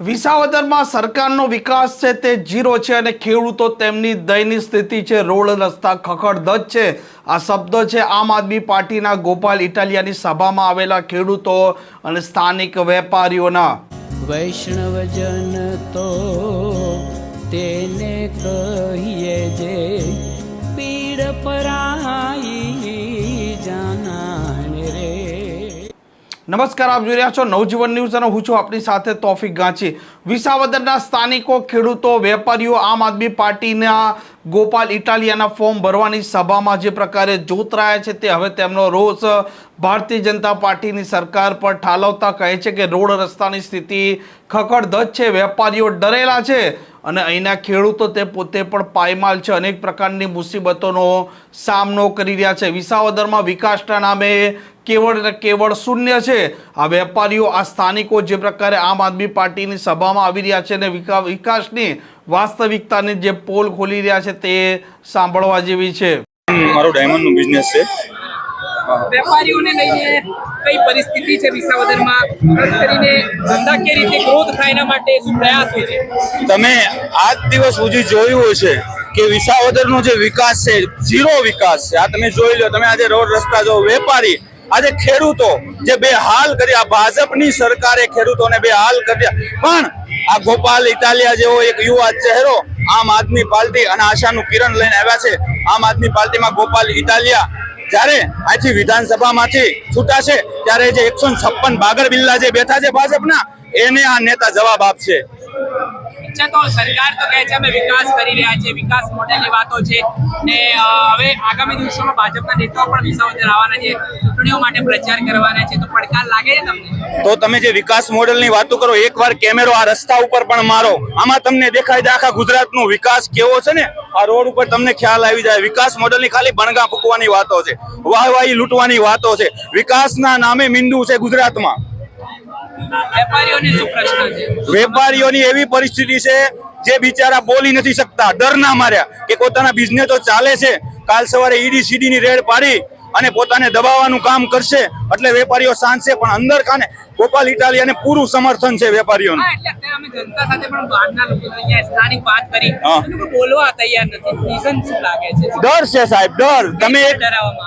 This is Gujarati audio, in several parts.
વિસાવદરમાં સરકારનો વિકાસ છે તે જીરો છે અને ખેડૂતો તેમની દયનીય સ્થિતિ છે. રોડ, રસ્તા ખખડધજ છે. આ શબ્દો છે આમ આદમી પાર્ટીના ગોપાલ ઇટાલિયાની સભામાં આવેલા ખેડૂતો અને સ્થાનિક વેપારીઓના. વૈષ્ણવજન તો તેને કહીએ જે પીડ પરાઈ નમસ્કાર, આપ જોઈ રહ્યા છો નવજીવન ન્યૂઝ અને હું છું આપણી સાથે તોફિક ગાંચી. વિસાવદરના સ્થાનિકો, ખેડૂતો, વેપારીઓ, આમ આદમી પાર્ટીના ગોપાલ ઇટાલિયાના ફોર્મ ભરવાની સભામાં જે પ્રકારે જોતરાયા છે તે હવે તેમનો રોષ ભારતીય જનતા પાર્ટીની સરકાર પર ઠાલવતા કહે છે કે રોડ રસ્તાની સ્થિતિ ખખડધજ છે, વેપારીઓ ડરેલા છે અને અહીંના ખેડૂતો તે પોતે પણ પાયમાલ છે. અનેક પ્રકારની મુસીબતોનો સામનો કરી રહ્યા છે. વિસાવદરમાં વિકાસના નામે કેવળ અને કેવળ શૂન્ય છે. આ વેપારીઓ આ સ્થાનિકો જે પ્રકારે આમ આદમી પાર્ટીની સભામાં આવી રહ્યા છે અને વિકા વિકાસની વાસ્તવિકતાની જે પોલ ખોલી રહ્યા છે તે સાંભળવા જેવી છે. મારો ડાયમંડ બિઝનેસ છે. વેપારીઓને લઈને કઈ પરિસ્થિતિ છે વિસાવદરમાં? ખાસ કરીને ધંધાકીય રીતે ગ્રોથ થાય એના માટે શું પ્રયાસો છે? તમે આજ દિવસ સુધી જોયું હશે કે વિસાવદર નો જે વિકાસ છે ઝીરો વિકાસ છે. આ તમે જોઈ લો તમે આજે રોડ રસ્તા જો વેપારી આજે ખેડૂતો જે બે હાલ કર્યા ભાજપની સરકારે ખેડૂતોને બે હાલ કર્યા પણ આ ગોપાલ ઇટાલિયા જેવો એક યુવા ચહેરો આમ આદમી પાર્ટી અને આશાનું કિરણ લઈને આવ્યા છે. આમ આદમી પાર્ટીમાં ગોપાલ ઇટાલિયા જ્યારે આજથી વિધાનસભામાંથી છૂટાશે, ત્યારે જે એકસો છપ્પન બાગર બિલ્લા જે બેઠા છે ભાજપના, એને આ નેતા જવાબ આપશે. અચ્છા તો સરકાર તો કહે છે, અમે વિકાસ કરી રહ્યા છીએ, વિકાસ મોડેલની વાતો છે. ને હવે આગામી દિવસોમાં ભાજપના નેતાઓ પણ વિસાવદર આવવાના છે, ચૂંટણીઓ માટે પ્રચાર કરવાના છે. તો પડકાર લાગે છે તમને? તો તમે જે વિકાસ મોડેલની વાતો કરો, એકવાર કેમેરો આ રસ્તા ઉપર પણ મારો. આમાં તમને દેખાય છે આખા ગુજરાતનો વિકાસ કેવો છે ને? આ રોડ ઉપર તમને ખ્યાલ આવી જાય. વિકાસ મોડેલની ખાલી બણગા ફૂકવાની વાતો છે, વાહવાહી લૂંટવાની વાતો છે. વિકાસના નામે મિંદુ છે ગુજરાતમાં. વેપારીઓને એવી પરિસ્થિતિ છે જે બિચારા બોલી નથી શકતા, ડર ના માર્યા કે પોતાના બિઝનેસ ચાલે છે. કાલ સવારે ઈડી સીડી ની રેડ પાડી અને પોતાને દબાવવાનું કામ કરશે એટલે વેપારીઓ શાંત પણ અંદર ખાને ગોપાલ ઇટાલિયાને પૂરું સમર્થન છે વેપારીઓનું. ડર છે સાહેબ ડર. તમે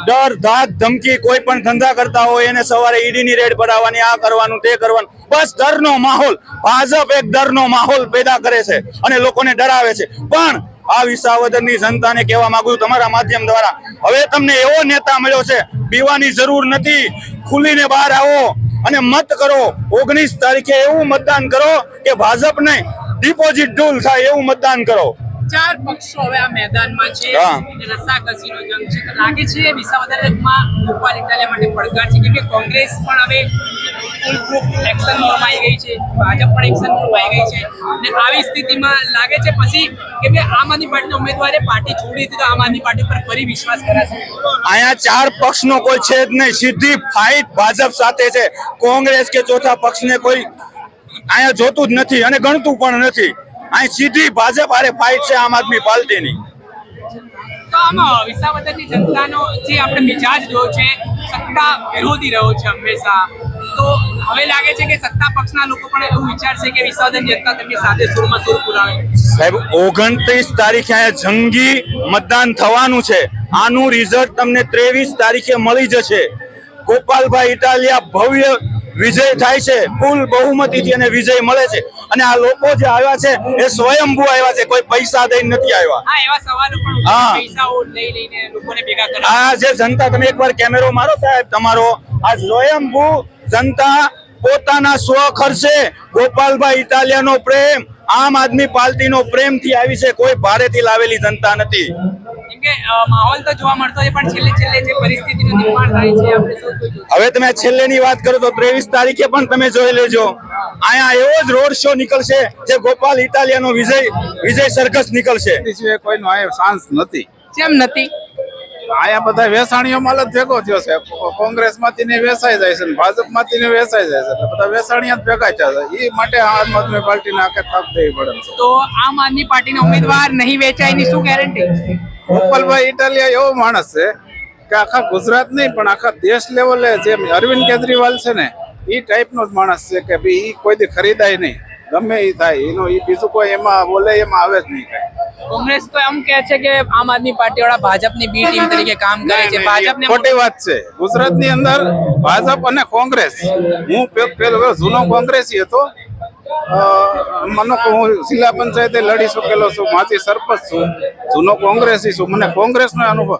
ડર ધાક ધમકી કોઈ પણ ધંધા કરતા હોય એને સવારે ઈડી ની રેડ પડાવવાની આ કરવાનું તે કરવાનું. બસ ડરનો માહોલ. ભાજપ એક ડરનો માહોલ પેદા કરે છે અને લોકોને ડરાવે છે. પણ આ વિસાવદરની જનતાને કહેવા માંગુ છું તમારા માધ્યમ દ્વારા. હવે તમને એવો નેતા મળ્યો છે પીવાની જરૂર નથી ખુલીને બહાર આવો અને મત કરો. ઓગણીસ તારીખે એવું મતદાન કરો કે ભાજપ નહીં ડિપોઝિટ ડૂલ થાય એવું મતદાન કરો. ચાર પક્ષો હવે આ મેદાનમાં છે રસાકસીનો જંગ છે લાગે છે વિસાવદરમાં ગોપાલ ઇટાલિયા માટે પડકાર છે કેમ કે કોંગ્રેસ પણ હવે ફૂલ પ્રૂફ એક્શન મોડમાં આવી ગઈ છે ભાજપ પણ એક્શન મોડમાં આવી ગઈ અને આવી સ્થિતિમાં લાગે છે? પછી કે ભાઈ આમ આદમી પાર્ટીના ઉમેદવારે પાર્ટી છોડી દીધી તો આમ આદમી પાર્ટી પર ફરી વિશ્વાસ કરાશે? અહીંયા ચાર પક્ષનો કોઈ છે જ નહીં. સીધી ફાઇટ ભાજપ સાથે છે. કોંગ્રેસ કે ચોથા પક્ષને કોઈ અહીંયા જોતું જ નથી અને ગણતું પણ નથી. અહીં સીધી ભાજપ આરે ફાઇટ છે આમ આદમી પાર્ટીની. તો આમાં વિસાવદરની જનતાનો જે આપણે મિજાજ રહ્યો છે સત્તા વિરોધી રહ્યો છે હંમેશા. તો હવે લાગે છે કે સત્તા પક્ષના લોકો પણ એવું વિચારશે કે વિસર્જન જનતા તેમની સાથે સુરમાં સુર પુરાવે. સાહેબ ઓગણત્રીસ તારીખે અહીંયા જંગી મતદાન થવાનું છે. આનું રિઝલ્ટ તમને ત્રેવીસ તારીખે મળી જશે. ગોપાલભાઈ ઇટાલિયા ભવ્ય વિજય થાય છે. ફૂલ બહુમતીથી અને વિજય મળે છે. અને આ લોકો જે આવ્યા છે એ સ્વયંભૂ આવ્યા છે. કોઈ પૈસા દઈને નથી આવ્યા. હા આ જે જનતા તમે એકવાર કેમેરો મારો સાહેબ. તમારો આ સ્વયંભૂ જનતા પોતાના સ્વ ખર્ચે ગોપાલભાઈ ઇટાલિયાનો પ્રેમ આમ આદમી પાર્ટીનો પ્રેમથી આવી છે કોઈ ભારેથી લાવેલી જનતા નથી. માહોલ તો જોવા મળતો છે પણ છેલ્લે છેલ્લે જે પરિસ્થિતિનું નિર્માણ થાય છે આપણે સૌ કોઈ જોયું. હવે તમે છેલ્લે છેલ્લેની વાત કરો તો ત્રેવીસ તારીખે પણ તમે જોઈ લેજો. અહીંયા એવો જ રોડ શો નીકળશે જે ગોપાલ ઇટાલિયાનો વિજય વિજય સરઘસ નીકળશે. કોઈ નો સાંસ નથી. કેમ નથી. આયા બધા વેસાણીઓ માલ જ ભેગો થયો છે. કોંગ્રેસમાંથી ને વેસાઈ જાય છે ને ભાજપમાંથી ને વેસાઈ જાય છે. બધા વેસાણીયા જ ભેગા થયા છે. એ માટે આમ આદમી પાર્ટીને આખે થાપ દેવી પડે છે. તો આમ આદમી પાર્ટીના ઉમેદવાર નહીં વેચાયની શું ગેરંટી ગોપાલભાઈ ઇટાલિયા એવો માણસ છે કે આખા ગુજરાત નહીં પણ આખા દેશ લેવલે જેમ અરવિંદ કેજરીવાલ છે ને એ ટાઈપનો જ માણસ છે કે ભાઈ એ કોઈ દી ખરીદાય નહીં. ગમે એ થાય એનો એ બીજું કોઈ એમાં બોલે એમાં આવે જ નહીં કાંઈ. કોંગ્રેસ તો એમ કે છે કે આમ આદમી પાર્ટી વાળા ભાજપની બી ટીમ તરીકે કામ કરે છે. ભાજપને ખોટી વાત છે. ગુજરાતની અંદર ભાજપ અને કોંગ્રેસ. હું પેલો જૂનો કોંગ્રેસી હતો. માનો હું જિલ્લા પંચાયતે લડી ચૂકેલો છું માથી સરપંચ છું, જૂનો કોંગ્રેસી છું, મને કોંગ્રેસનો અનુભવ,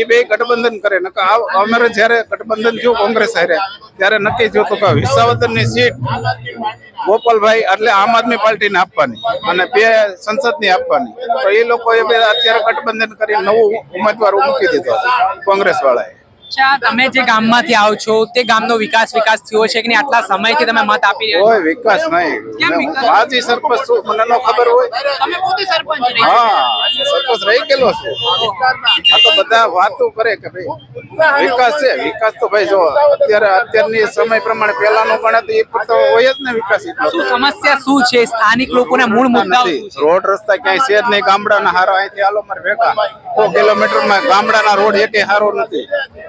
એ બે ગઠબંધન કરે નકા અમારે જ્યારે ગઠબંધન થયું, કોંગ્રેસ હારે ત્યારે નક્કી થયું હતું કે વિસાવદનની સીટ ગોપાલભાઈ એટલે આમ આદમી પાર્ટીને આપવાની અને બે સંસદની આપવાની. તો એ લોકોએ અત્યારે ગઠબંધન કરી નવું ઉમેદવાર મૂકી દીધો કોંગ્રેસ વાળાએ તમે જે ગામમાંથી આવો છો તે ગામનો વિકાસ વિકાસ થયો છે કે નહીં? આટલા સમયથી તમે મત આપી રહ્યા કોઈ વિકાસ નહીં. માજી સરપંચ છું મને નો ખબર હોય. તમે પોતે સરપંચ રહી હા સરપંચ રહી ગયેલો છું. આ તો બધા વાતો કરે કે ભાઈ વિકાસ છે વિકાસ તો ભાઈ જો અત્યારે અત્યારની સમય પ્રમાણે પહેલાનો ગણે તો એ તો હોય જ ને વિકાસ શું સમસ્યા શું છે? સ્થાનિક લોકોના મૂળ મુદ્દાઓ રોડ રસ્તા ક્યાંય છે જ નહીં ગામડાના હારો અહીંથી હાલો મારે ભેગા. સો કિલોમીટરમાં ગામડાના રોડ એકે હારો નથી.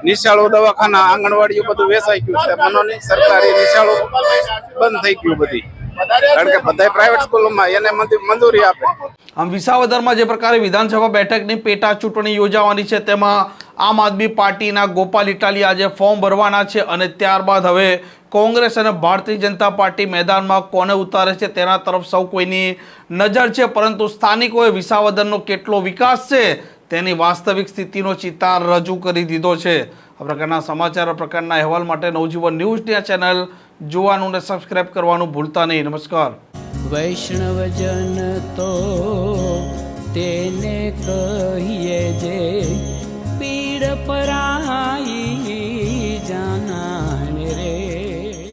નિશાળો દવાખાના આંગણવાડીઓ બધું વેચાઈ ગયું છે. મનોની સરકારી નિશાળો બંધ થઈ ગયું બધી. કારણ કે બધા પ્રાઇવેટ સ્કૂલોમાં એને મંજૂરી આપે. આમ વિસાવદરમાં જે પ્રકારે વિધાનસભા બેઠકની પેટા ચૂંટણી યોજાવાની છે, તેમાં આમ આદમી પાર્ટીના ગોપાલ ઇટાલી આજે ફોર્મ ભરવાના છે અને ત્યારબાદ હવે કોંગ્રેસ અને ભારતીય જનતા પાર્ટી મેદાનમાં કોને ઉતારે છે તેના તરફ સૌ કોઈની નજર છે. પરંતુ સ્થાનિકોએ વિસાવદરનો કેટલો વિકાસ છે તેની વાસ્તવિક સ્થિતિનો ચિતાર રજૂ કરી દીધો છે. આ પ્રકારના સમાચાર પ્રકારના અહેવાલ માટે નવજીવન ન્યૂઝની આ ચેનલ જોવાનું અને સબસ્ક્રાઇબ કરવાનું ભૂલતા નહીં. નમસ્કાર. વૈષ્ણવજન તો તેને કહીએ જે પીડ પરાઈ